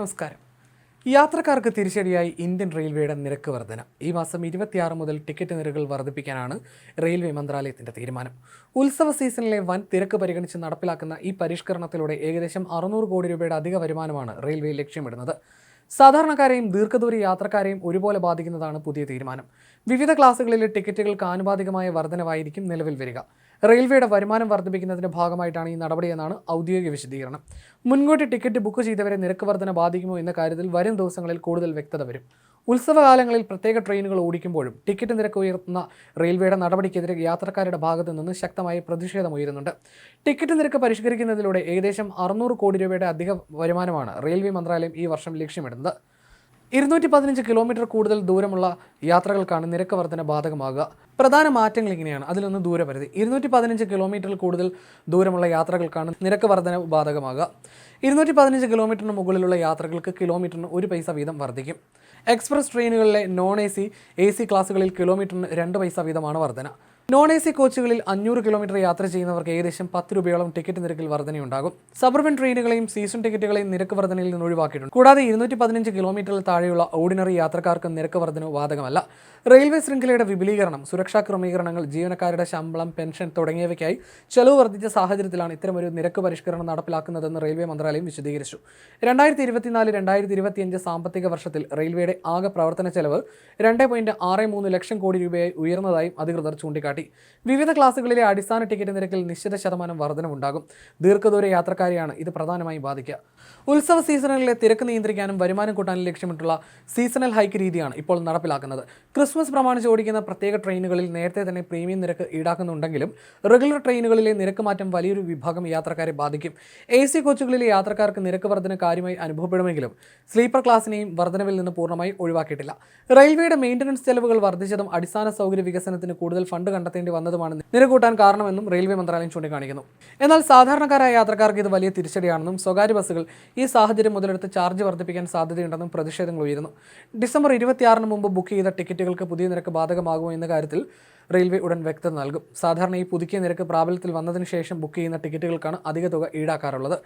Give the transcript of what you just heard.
നമസ്കാരം. യാത്രക്കാർക്ക് തിരിച്ചടിയായി ഇന്ത്യൻ റെയിൽവേയുടെ നിരക്ക് വർധന. ഈ മാസം ഇരുപത്തിയാറ് മുതൽ ടിക്കറ്റ് നിരക്കുകൾ വർദ്ധിപ്പിക്കാനാണ് റെയിൽവേ മന്ത്രാലയത്തിന്റെ തീരുമാനം. ഉത്സവ സീസണിലെ വൻ തിരക്ക് പരിഗണിച്ച് നടപ്പിലാക്കുന്ന ഈ പരിഷ്കരണത്തിലൂടെ ഏകദേശം അറുന്നൂറ് കോടി രൂപയുടെ അധിക വരുമാനമാണ് റെയിൽവേ ലക്ഷ്യമിടുന്നത്. സാധാരണക്കാരെയും ദീർഘദൂര യാത്രക്കാരെയും ഒരുപോലെ ബാധിക്കുന്നതാണ് പുതിയ തീരുമാനം. വിവിധ ക്ലാസുകളിലെ ടിക്കറ്റുകൾക്ക് ആനുപാതികമായ വർധനവായിരിക്കും നിലവിൽ വരിക. റെയിൽവേയുടെ വരുമാനം വർദ്ധിപ്പിക്കുന്നതിന്റെ ഭാഗമായിട്ടാണ് ഈ നടപടിയെന്നാണ് ഔദ്യോഗിക വിശദീകരണം. മുൻകൂട്ടി ടിക്കറ്റ് ബുക്ക് ചെയ്തവരെ നിരക്ക് വർധന ബാധിക്കുമോ എന്ന കാര്യത്തിൽ വരും ദിവസങ്ങളിൽ കൂടുതൽ വ്യക്തത വരും. ഉത്സവകാലങ്ങളിൽ പ്രത്യേക ട്രെയിനുകൾ ഓടിക്കുമ്പോഴും ടിക്കറ്റ് നിരക്ക് ഉയർത്തുന്ന റെയിൽവേയുടെ നടപടിക്കെതിരെ യാത്രക്കാരുടെ ഭാഗത്തു നിന്ന് ശക്തമായ പ്രതിഷേധം ഉയരുന്നുണ്ട്. ടിക്കറ്റ് നിരക്ക് പരിഷ്കരിക്കുന്നതിലൂടെ ഏകദേശം അറുന്നൂറ് കോടി രൂപയുടെ അധിക വരുമാനമാണ് റെയിൽവേ മന്ത്രാലയം ഈ വർഷം ലക്ഷ്യമിടുന്നത്. ഇരുന്നൂറ്റി പതിനഞ്ച് കിലോമീറ്റർ കൂടുതൽ ദൂരമുള്ള യാത്രകൾക്കാണ് നിരക്ക് വർധന ബാധകമാകുക. പ്രധാന മാറ്റങ്ങൾ ഇങ്ങനെയാണ്. അതിലൊന്ന് ദൂരപരിധി. ഇരുന്നൂറ്റി പതിനഞ്ച് കിലോമീറ്ററിൽ കൂടുതൽ ദൂരമുള്ള യാത്രകൾക്കാണ് നിരക്ക് വർധന ബാധകമാകുക. ഇരുന്നൂറ്റി പതിനഞ്ച് കിലോമീറ്ററിന് മുകളിലുള്ള യാത്രകൾക്ക് കിലോമീറ്ററിന് ഒരു പൈസ വീതം വർദ്ധിക്കും. Express ട്രെയിനുകളിലെ non A C A C കിലോമീറ്ററിന് രണ്ട് പൈസ വീതമാണ് വർധന. നോൺ എ സി കോച്ചുകളിൽ അഞ്ഞൂറ് കിലോമീറ്റർ യാത്ര ചെയ്യുന്നവർക്ക് ഏകദേശം പത്ത് രൂപയോളം ടിക്കറ്റ് നിരക്കിൽ വർധനയുണ്ടാകും. സബർബൻ ട്രെയിനുകളെയും സീസൺ ടിക്കറ്റുകളെയും നിരക്ക് വർധനയിൽ നിന്ന് ഒഴിവാക്കിയിട്ടുണ്ട്. കൂടാതെ ഇരുന്നൂറ്റി പതിനഞ്ച് കിലോമീറ്ററിൽ താഴെയുള്ള ഓർഡിനറി യാത്രക്കാർക്ക് നിരക്ക് വർധന ബാധകമല്ല. റെയിൽവേ ശൃംഖലയുടെ വിപുലീകരണം സുരക്ഷാ ക്രമീകരണങ്ങൾ ജീവനക്കാരുടെ ശമ്പളം പെൻഷൻ തുടങ്ങിയവയ്ക്കായി ചെലവ് വർദ്ധിച്ച സാഹചര്യത്തിലാണ് ഇത്തരമൊരു നിരക്ക് പരിഷ്കരണം നടപ്പിലാക്കുന്നതെന്ന് റെയിൽവേ മന്ത്രാലയം വിശദീകരിച്ചു. രണ്ടായിരത്തി ഇരുപത്തിനാല് രണ്ടായിരത്തി ഇരുപത്തിയഞ്ച് സാമ്പത്തിക വർഷത്തിൽ റെയിൽവേയുടെ ആകെ പ്രവർത്തന ചെലവ് രണ്ട് പോയിന്റ് ആറ് മൂന്ന് ലക്ഷം കോടി രൂപയായി ഉയർന്നതായും അധികൃതർ ചൂണ്ടിക്കാട്ടി. വിവിധ ക്ലാസുകളിലെ അടിസ്ഥാന ടിക്കറ്റ് നിരക്കിൽ നിശ്ചിത ശതമാനം വർധനമുണ്ടാകും ദീർഘദൂര യാത്രക്കാരെയാണ് ഇത് പ്രധാനമായും ബാധിക്കുക. ഉത്സവ സീസണുകളിലെ തിരക്ക് നിയന്ത്രിക്കാനും വരുമാനം കൂട്ടാനും ലക്ഷ്യമിട്ടുള്ള സീസണൽ ഹൈക്ക് രീതിയാണ് ഇപ്പോൾ നടപ്പിലാക്കുന്നത്. ക്രിസ്മസ് പ്രമാണിച്ച് ഓടിക്കുന്ന പ്രത്യേക ട്രെയിനുകളിൽ നേരത്തെ തന്നെ പ്രീമിയം നിരക്ക് ഈടാക്കുന്നുണ്ടെങ്കിലും റെഗുലർ ട്രെയിനുകളിലെ നിരക്ക് മാറ്റം വലിയൊരു വിഭാഗം യാത്രക്കാരെ ബാധിക്കും. എ സി കോച്ചുകളിലെ യാത്രക്കാർക്ക് നിരക്ക് വർധന കാര്യമായി അനുഭവപ്പെടുമെങ്കിലും സ്ലീപ്പർ ക്ലാസിനെയും വർധനവിൽ നിന്ന് പൂർണമായി ഒഴിവാക്കിയിട്ടില്ല. റെയിൽവേയുടെ മെയിന്റനൻസ് ചെലവുകൾ വർദ്ധിച്ചതും അടിസ്ഥാന സൗകര്യ വികസനത്തിന് കൂടുതൽ ഫണ്ട് കണ്ടെത്തേണ്ടി വന്നതുമാണ് നിരക്കൂട്ടാൻ കാരണമെന്നും റെയിൽവേ മന്ത്രാലയം ചൂണ്ടിക്കാണിക്കുന്നു. എന്നാൽ സാധാരണക്കാരായ യാത്രക്കാർക്ക് ഇത് വലിയ തിരിച്ചടിയാണെന്നും സ്വകാര്യ ബസ്സുകൾ ഈ സാഹചര്യം മുതലെടുത്ത് ചാർജ് വർദ്ധിപ്പിക്കാൻ സാധ്യതയുണ്ടെന്നും പ്രതിഷേധങ്ങൾ ഉയരുന്നു. ഡിസംബർ ഇരുപത്തിയാറിന് മുമ്പ് ബുക്ക് ചെയ്ത ടിക്കറ്റുകൾക്ക് പുതിയ നിരക്ക് ബാധകമാകുമോ എന്ന കാര്യത്തിൽ റെയിൽവേ ഉടൻ വ്യക്തത നൽകും. സാധാരണ ഈ പുതുക്കിയ നിരക്ക് പ്രാബല്യത്തിൽ വന്നതിന് ശേഷം ബുക്ക് ചെയ്യുന്ന ടിക്കറ്റുകൾക്കാണ് അധിക തുക ഈടാക്കാറുള്ളത്.